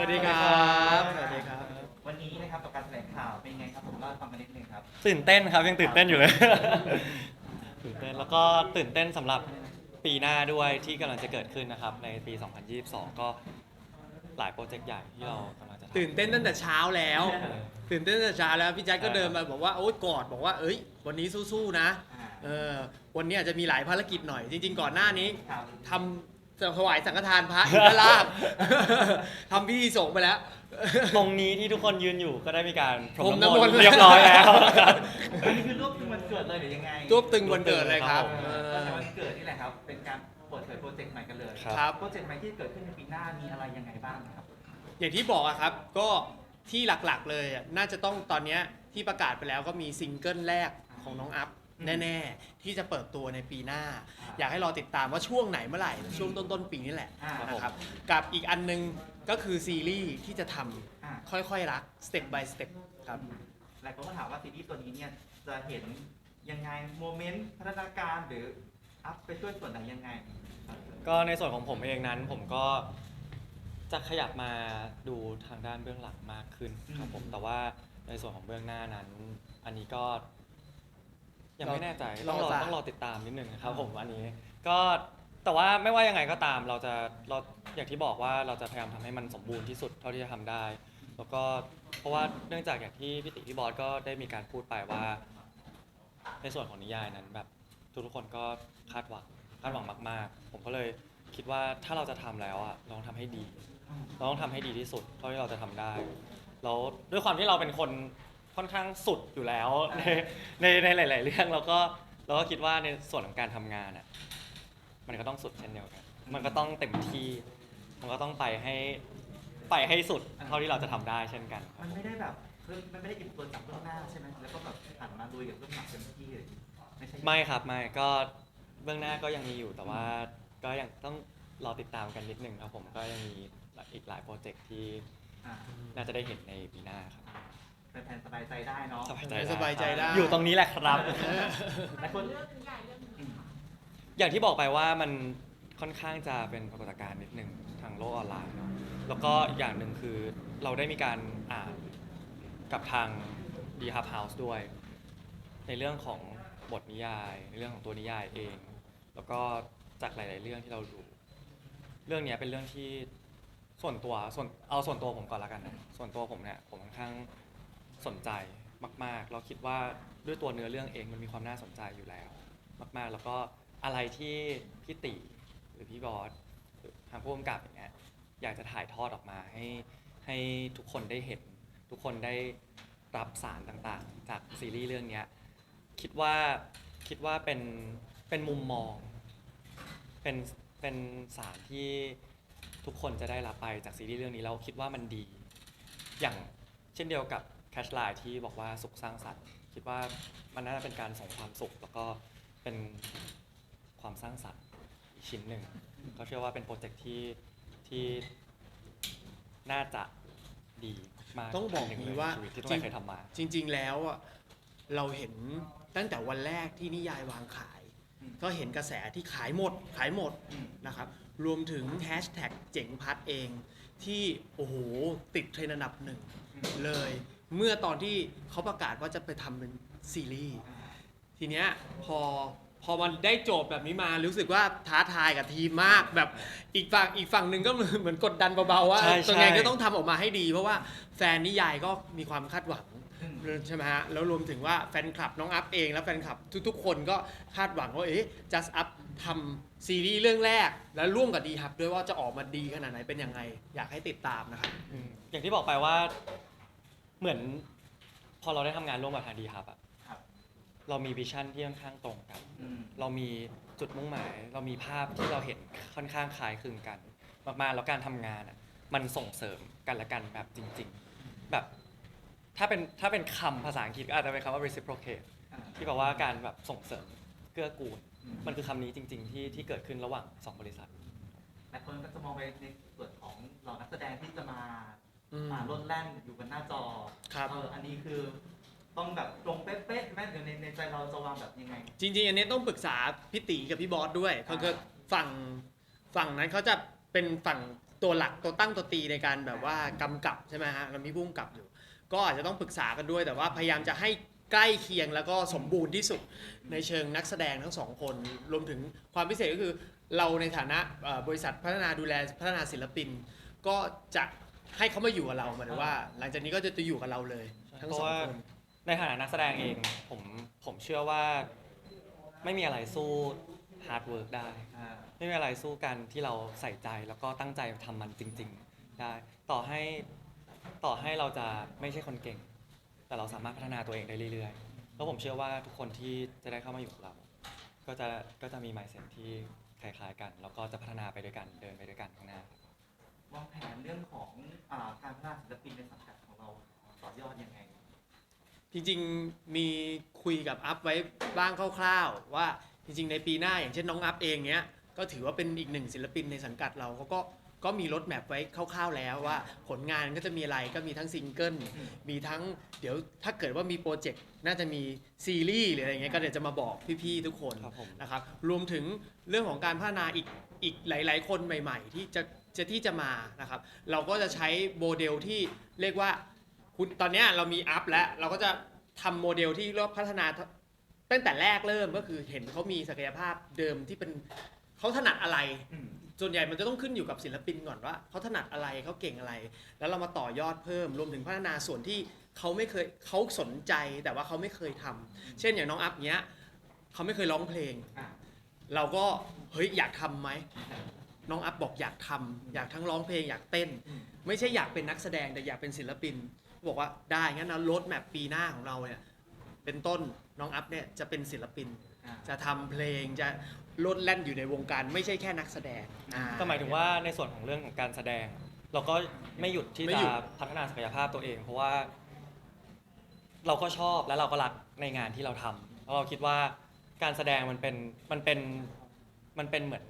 วัสดีครับ สวัสดีครับ วันนี้นะครับกับการแถลงข่าวเป็นยังไงครับผมเล่าให้ฟังกันนิดนึงครับ ตื่นเต้นครับยังตื่นเต้นอยู่เลย ตื่นเต้นแล้วก็ตื่นเต้นสำหรับปีหน้าด้วยที่กำลังจะเกิดขึ้นนะครับ ในปี 2022 ก็หลายโปรเจกต์ใหญ่ที่เรากำลังจะทำ ตื่นเต้นตั้งแต่เช้าแล้วเออตื่นเต้นตั้งแต่เช้าแล้วพี่แจ็คก็เออเดินมาบอกว่าโอ๊ยกอดบอกว่าเอ้ย วันนี้สู้ๆนะอ่าเออวันนี้อาจจะมีหลายภารกิจหน่อย จริง ๆ ก่อนหน้านี้ครับทำ ถวายสังฆทานพระอยู่ด้านล่างทำพิธีสงฆ์ไปแล้ว ตรงนี้ที่ทุกคนยืนอยู่ก็ได้มีการพรพรมมน้ำน้ำมมนนต์ต์เรียบร้อยแล้วครับอันนี้คือรวบตึงวันเกิดเลยหรือยังไงรวบตึงวันเกิดเลยครับรวบตึงเอก็อในวันเกิดนี่แหละครับ เป็นการเปิดเผยโปรเจกต์ใหม่กันเลยครับครับโปรเจกต์ใหม่ที่เกิดขึ้นในปีหน้ามีอะไรยังไงบ้างครับ อย่างที่บอกอะครับก็ที่หลักๆเลยอะน่าจะต้องตอนเนี้ยที่ประกาศไปแล้วก็มีซิงเกิลแรกของน้องอัพอืม แน่ๆ ที่จะเปิดตัวในปีหน้าอ่าอยากให้รอติดตามว่าช่วงไหนเมื่อไหร่ช่วงต้นๆปีนี่แหละอ่านะครับกับอีกอันนึงก็คือซีรีส์ที่จะทำอ่าค่อยๆรัก step by step ครับ หลายคนก็ถามว่าซีรีส์ตัวนี้เนี่ยจะเห็นยังไงโมเมนต์พัฒนาการหรืออัพไปช่วยส่วนไหนยังไงครับก็ในส่วนของผมเองนั้นผมก็จะขยับมาดูทางด้านเบื้องหลังมากขึ้นครับผมแต่ว่าในส่วนของเบื้องหน้านั้น อันนี้ก็ ยังไม่แน่ใจต้องรอรอตามต้องรอติดตามนิดนึงนะครับผมอันนี้ ก็แต่ว่าไม่ว่ายังไงก็ตามเราจะเราอย่างที่บอกว่าเราจะพยายามทำให้มันสมบูรณ์ที่สุดเท่าที่จะทำได้ แล้วก็เพราะว่าเนื่องจากอย่างที่พี่ติพี่บอสก็ได้มีการพูดไปว่า ในส่วนของนิยายนั้นแบบทุกๆคนก็คาดหวังคาดหวังมาก ๆ ผมก็เลยคิดว่าถ้าเราจะทำแล้วอะเราต้องทำให้ดี เราต้องทำให้ดีที่สุด เท่าที่เราจะทำได้ แล้วด้วยความที่เราเป็นคน ค่อนข้างสุดอยู่แล้ว ในในในหลาย ๆ เรื่องเราก็เราก็คิดว่าในส่วนของการทำงานอะมันก็ต้องสุดเช่นเดียวกัน มันก็ต้องเต็มที่มันก็ต้องไปให้ไปให้สุดเท่าที่เราจะทำได้เช่นกันครับ มันไม่ได้แบบคือมันไม่ได้อิ่มตัวจากเบื้องหน้าใช่ไหมแล้วก็แบบหันมาลุยกับเบื้องหลังเต็มที่เลยไม่ใช่ไม่ครับไม่ก็เบื้องหน้าก็ยังมีอยู่แต่ว่าก็ยังต้องรอติดตามกันนิดนึงครับผมก็ยังมีอีกหลายโปรเจกต์ที่อ่าน่าจะได้เห็นในปีหน้าครับ แฟนๆสบายใจได้เนาะสบายใจสบายใจได้ อยู่ตรงนี้แหละครับ หลายคน เรื่องใหญ่เรื่องนี้ค่ะอย่างที่บอกไปว่ามันค่อนข้างจะเป็นปรากฏการณ์นิดนึงทางโลกออนไลน์เนาะแล้วก็อีกอย่างหนึ่งคือเราได้มีการอ่านกับทาง D Hub House ด้วย ในเรื่องของบทนิยาย ในเรื่องของตัวนิยายเอง แล้วก็จากหลาย ๆ เรื่องที่เราดู เรื่องเนี้ยเป็นเรื่องที่ส่วนตัวส่วนเอาส่วนตัวผมก่อนละกันนะส่วนตัวผมเนี่ยผมค่อนข้าง สนใจมากๆแล้วคิดว่าด้วยตัวเนื้อเรื่องเองมันมีความน่าสนใจอยู่แล้ว มาก ๆ แล้วก็อะไรที่พี่ติหรือพี่บอสหรือทางผู้กำกับอย่างเงี้ยอยากจะถ่ายทอดออกมาให้ให้ทุกคนได้เห็น ทุกคนได้รับสารต่างๆ จากซีรีส์เรื่องเนี้ยคิดว่าคิดว่าเป็นเป็นมุมมองเป็นเป็นสารที่ทุกคนจะได้รับไปจากซีรีส์เรื่องนี้แล้วคิดว่ามันดี อย่างเช่นเดียวกับ แคชไลน์ที่บอกว่าสุขสร้างสรรค์ คิดว่ามันน่าจะเป็นการส่งความสุข แล้วก็เป็นความสร้างสรรค์อีกชิ้นหนึ่งก็เชื่อว่าเป็นโปรเจกต์ที่ที่น่าจะดีมากต้องบอกหนึ่นี้ว่าในชีวิตที่ต้องเคยทำมา จริง ๆ แล้วอะเราเห็นตั้งแต่วันแรกที่นิยายวางขาย อืม ก็เห็นกระแสที่ขายหมดขายหมด อืม นะครับรวมถึงแฮชแท็กเจ๋งพัดเองที่ โอ้โห ติดเทรนด์อันดับหนึ่งเลย เมื่อตอนที่เขาประกาศว่าจะไปทำเป็นซีรีส์อ่าทีเนี้ยพอพอมันได้โจทย์แบบนี้มารู้สึกว่าท้าทายกับทีมมากแบบอีกฝั่งอีกฝั่งหนึ่งก็เหมือนกดดันเบาๆว่าใช่ตัวไงใช่ก็ต้องทำออกมาให้ดี เพราะว่าแฟนนิยายก็มีความคาดหวังอืมใช่ไหมฮะแล้วรวมถึงว่าแฟนคลับน้องอัพเองและแฟนคลับทุกๆ คนก็คาดหวังว่าเอ๊ะ just up ทำซีรีส์เรื่องแรก แล้วร่วมกับดีฮับด้วยว่าจะออกมาดีขนาดไหนเป็นยังไงอยากให้ติดตามนะครับอืมอย่างที่บอกไปว่า เหมือน พอเราได้ทำงานร่วมกับทางดีฮับอะครับ เรามีวิชั่นที่ค่อนข้างตรงกัน อืมเรามีจุดมุ่งหมาย เรามีภาพที่เราเห็นค่อนข้างคล้ายคลึงกัน มากๆแล้วการทำงานอะมันส่งเสริมกันและกันแบบจริง ๆ แบบถ้าเป็นถ้าเป็นคำภาษาอังกฤษก็อาจจะเป็นคำว่า reciprocate อ่าที่แปลว่าการแบบส่งเสริมเกื้อกูล อืมันคือคำนี้จริง ๆ ที่ที่เกิดขึ้นระหว่างสองบริษัท หลายคนก็จะมองไปในส่วนของเหล่านักแสดงที่จะมา อืมมาล้นแล่นอยู่บนหน้าจอครับ เอออันนี้คือต้องแบบตรงเป๊ะๆแม่หรือในในใจเราจะวางแบบยังไง จริงๆ อันนี้ต้องปรึกษาพี่ตีกับพี่บอสด้วยอ่าเขาคือฝั่งฝั่งนั้นเขาจะเป็นฝั่งตัวหลักตัวตั้งตัวตีในการแบบว่ากำกับใช่ไหมฮะเรามีผู้กำกับอยู่ ก็อาจจะต้องปรึกษากันด้วยแต่ว่าพยายามจะให้ใกล้เคียงแล้วก็สมบูรณ์ที่สุดในเชิงนักแสดงทั้งสองคน รวมถึงความพิเศษก็คือเราในฐานะเอ่อบริษัทพัฒนาดูแลพัฒนาศิลปิน ก็จะ ให้เขามาอยู่กับเราหมายถึงว่า หลังจากนี้ก็จะอยู่กับเราเลย ทั้งสองคน ในฐานะนักแสดงเองผมผมเชื่อว่าไม่มีอะไรสู้ฮาร์ดเวิร์กได้อ่าไม่มีอะไรสู้กันที่เราใส่ใจแล้วก็ตั้งใจทำมันจริง ๆ ได้ ต่อให้ต่อให้เราจะไม่ใช่คนเก่ง แต่เราสามารถพัฒนาตัวเองได้เรื่อยๆ แล้วผมเชื่อว่าทุกคนที่จะได้เข้ามาอยู่กับเรา ก็จะก็จะมี mindset ที่คล้ายๆกัน แล้วก็จะพัฒนาไปด้วยกันเดินไปด้วยกันข้างหน้าครับ วางแผนเรื่องของอาการพัฒนาศิลปินในสังกัดของเราต่อยอดยังไง จริงๆมีคุยกับอัพไว้บ้างคร่าวๆ ว่าจริงๆ ในปีหน้าอย่างเช่นน้องอัพเองเนี้ยก็ถือว่าเป็นอีกหนึ่งศิลปินในสังกัดเราเขาก็ก็มีรถแมพไว้คร่าวๆแล้วว่าผลงานก็จะมีอะไรก็มีทั้งซิงเกิลมมีทั้งเดี๋ยวถ้าเกิดว่ามีโปรเจกต์น่าจะมีซีรีส์หรืออะไรเงี้ยก็เดี๋ยวจะมาบอกพี่ๆทุกคนครับผม นะครับรวมถึงเรื่องของการพัฒนาอีกอีกหลาย ๆ คนใหม่ ๆ ที่จะ จะที่จะมานะครับ เราก็จะใช้โมเดลที่เรียกว่าคุณตอนเนี้ยเรามีอัพแล้ว เราก็จะทำโมเดลที่เรียกว่าพัฒนาตั้งแต่แรกเริ่มก็คือเห็นเขามีศักยภาพเดิมที่เป็นเขาถนัดอะไรอืมส่วนใหญ่มันจะต้องขึ้นอยู่กับศิลปินก่อนว่าเขาถนัดอะไรเขาเก่งอะไร แล้วเรามาต่อยอดเพิ่ม รวมถึงพัฒนาส่วนที่เขาไม่เคยเขาสนใจแต่ว่าเขาไม่เคยทำเช่นอย่างน้องอัพเนี้ยเขาไม่เคยร้องเพลงอ่าเราก็เฮ้ยอยากทำไหม น้องอัพบอกอยากทำอยากทั้งร้องเพลงอยากเต้นอืมไม่ใช่อยากเป็นนักแสดงแต่อยากเป็นศิลปิน บอกว่าได้งั้นนะรถแมปปีหน้าของเราเนี่ยเป็นต้นน้องอัพเนี่ยจะเป็นศิลปิน อ่า จะทำเพลงจะโลดแล่นอยู่ในวงการ ไม่ใช่แค่นักแสดงอ่ก็หมายถึงว่าในส่วนของเรื่องของการแสดง เราก็ไม่หยุดที่ไม่จะหยุดพัฒนาศักยภาพตัวเอง เพราะว่า เราก็ชอบและเราก็รักในงานที่เราทำแล้วเราคิดว่าการแสดงมันเป็นมันเป็นมันเป็นเหมือน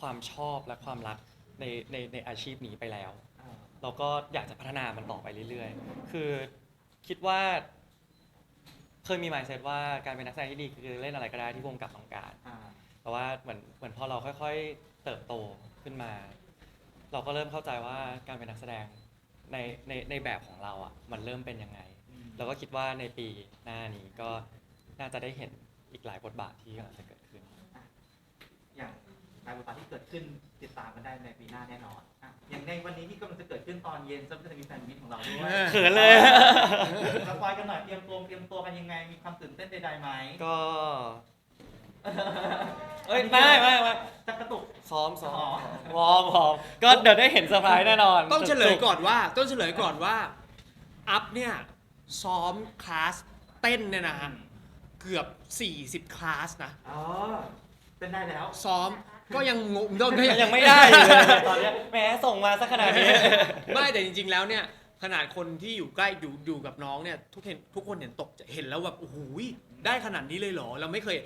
ความชอบและความรักในในในอาชีพนี้ไปแล้วอ่าเราก็อยากจะพัฒนามันต่อไปเรื่อยๆ คือคิดว่า เคยมี mindset ว่าการเป็นนักแสดงที่ดีคือเล่นอะไรก็ได้ที่วงกับต้องการอ่าแต่ว่าเหมือนเหมือนพอเราค่อย ๆ เติบโตขึ้นมา เราก็เริ่มเข้าใจว่าการเป็นนักแสดงในในในแบบของเราอะมันเริ่มเป็นยังไงอืมเราก็คิดว่าในปีหน้านี้ก็น่าจะได้เห็นอีกหลายบทบาทที่กำลังจะเกิดขึ้น อย่าง รายบทบาทที่เกิดขึ้นติดตามกันได้ในปีหน้าแน่นอนอะอย่างในวันนี้ที่กำลังจะเกิดขึ้นตอนเย็นซึ่งก็จะมีแฟนมิตของเราด้วยเขินเลย สปอยกันหน่อยเตรียมตัวเตรียมตัวกันยังไง มีความตื่นเต้นใดๆไหมก็ เอ้ยไม่ไม่ไม่จะกระตุกซ้อมซ้ออ๋อมวอร์มวอร์มก็เดี๋ยวได้เห็นเซอร์ไพรส์แน่นอนต้องเฉลยก่อนว่าต้องเฉลยก่อนว่า อัพเนี่ย ซ้อมคลาสเต้นเนี่ยนะฮะเกือบ 40 คลาสนะ อ๋อเป็นได้แล้ว ซ้อม ก็ยังงงก็ยังยังไม่ได้อยู่เลยตอนเนี้ยแหมส่งมาสักขนาดนี้ ไม่แต่จริง ๆ แล้วเนี่ยขนาดคนที่อยู่ใกล้อยู่อยู่กับน้องเนี่ยทุกเห็นทุกคนเห็นตกใจเห็นแล้วแบบโอ้โหยได้ขนาดนี้เลยเหรอ เราไม่เคย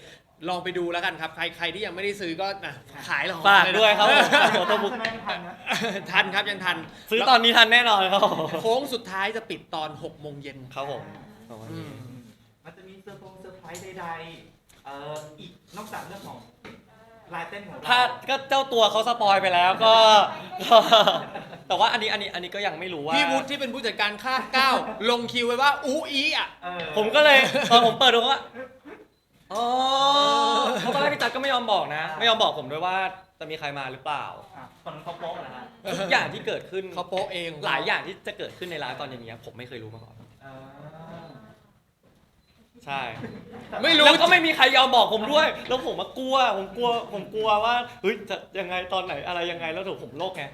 ลองไปดูแล้วกันครับ ใครใครที่ยังไม่ได้ซื้อก็นะขายเราฝากด้วยครับทันใช่ไหมทันนะทันครับยังทันซื้อตอนนี้ทันแน่นอนครับผมโค้งสุดท้ายจะปิดตอน6โมงเย็นครับผมอืมมันจะมีเซอร์พงเซอร์ไพรส์ใดๆเอ่ออีกนอกจากเรื่องของ ลายเต้นของเราถ้าก็เจ้าตัวเขาสปอยไปแล้วก็ก็ แต่ว่าอันนี้อันนี้อันนี้ก็ยังไม่รู้ว่า พี่วุฒิที่เป็นผู้จัดการค่าเก้าลงคิวไว้ว่าอูอีอะ เออผมก็เลยตอนผมเปิดดูว่าอ๋อเพราะตอนแรกพี่จัดก็ไม่ยอมบอกนะ ไม่ยอมบอกผมด้วยว่าจะมีใครมาหรือเปล่า อะตอนนั้นเขาโป๊ะนะฮะทุกอย่างที่เกิดขึ้นเขาโป๊ะเอง หลายอย่างที่จะเกิดขึ้นในร้านตอนเย็นนี้ผมไม่เคยรู้มาก่อน เออ ใช่ ไม่รู้แล้วก็ไม่มีใครยอมบอกผมด้วย แล้วผมมากลัว ผมกลัว ผมกลัวว่า เฮ้ย จะยังไงตอนไหนอะไรยังไง แล้วถูกผมโลกไง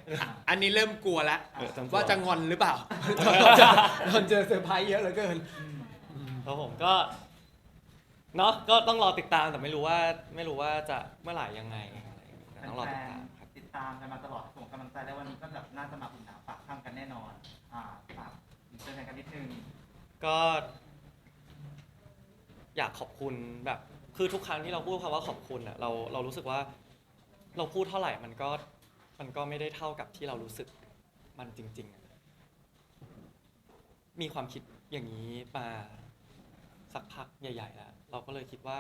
อันนี้เริ่มกลัวแล้วเออจำตัว ว่าจะงอนหรือเปล่าตอนเจอเซอร์ไพรส์เยอะเหลือเกินอืมครับผมก็ เนาะก็ต้องรอติดตาม แต่ไม่รู้ว่า ไม่รู้ว่าจะเมื่อไหร่ยังไงอะไรอย่างเงี้ยต้องรอแฟติดนตามครับๆติดตามกันมาตลอดส่งกำลังใจแล้ววันนี้ก็แบบน่าจะมาอุ่นหนาฝากข้ามกันแน่นอน อ่าฝากเจอกันนิดนึง ก็ อยากขอบคุณแบบ คือทุกครั้งที่เราพูดคำว่าขอบคุณอะเราเรารู้สึกว่า เราพูดเท่าไหร่มันก็มันก็ไม่ได้เท่ากับที่เรารู้สึกมันจริง ๆอะมีความคิดอย่างนี้มาสักพักใหญ่ ๆ แล้ว เราก็เลยคิดว่า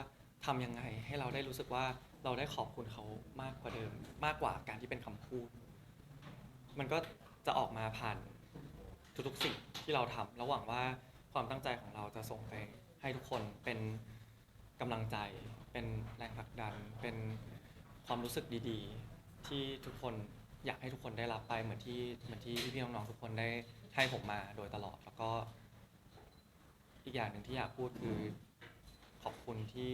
ทำยังไงให้เราได้รู้สึกว่าเราได้ขอบคุณเขามากกว่าเดิม มากกว่าการที่เป็นคำพูด มันก็จะออกมาผ่านทุกๆสิ่งที่เราทำแล้วหวังว่าความตั้งใจของเราจะส่งไป ให้ทุกคนเป็นกำลังใจ เป็นแรงผลักดัน เป็นความรู้สึกดีๆ ที่ทุกคนอยากให้ทุกคนได้รับไปเหมือนที่เหมือนที่พี่ๆน้องๆทุกคนได้ให้ผมมาโดยตลอด แล้วก็อีกอย่างหนึ่งที่อยากพูดคือขอบคุณที่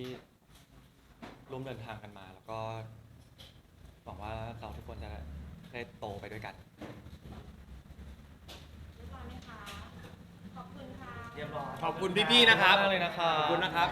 ร่วมเดินทางกันมา แล้วก็หวังว่าเราทุกคนจะได้โตไปด้วยกัน เรียบร้อยไหมคะ ขอบคุณค่ะ เรียบร้อยขอบคุณพี่ๆนะครับ ขอบคุณมากเลยนะครับขอบคุณนะครับ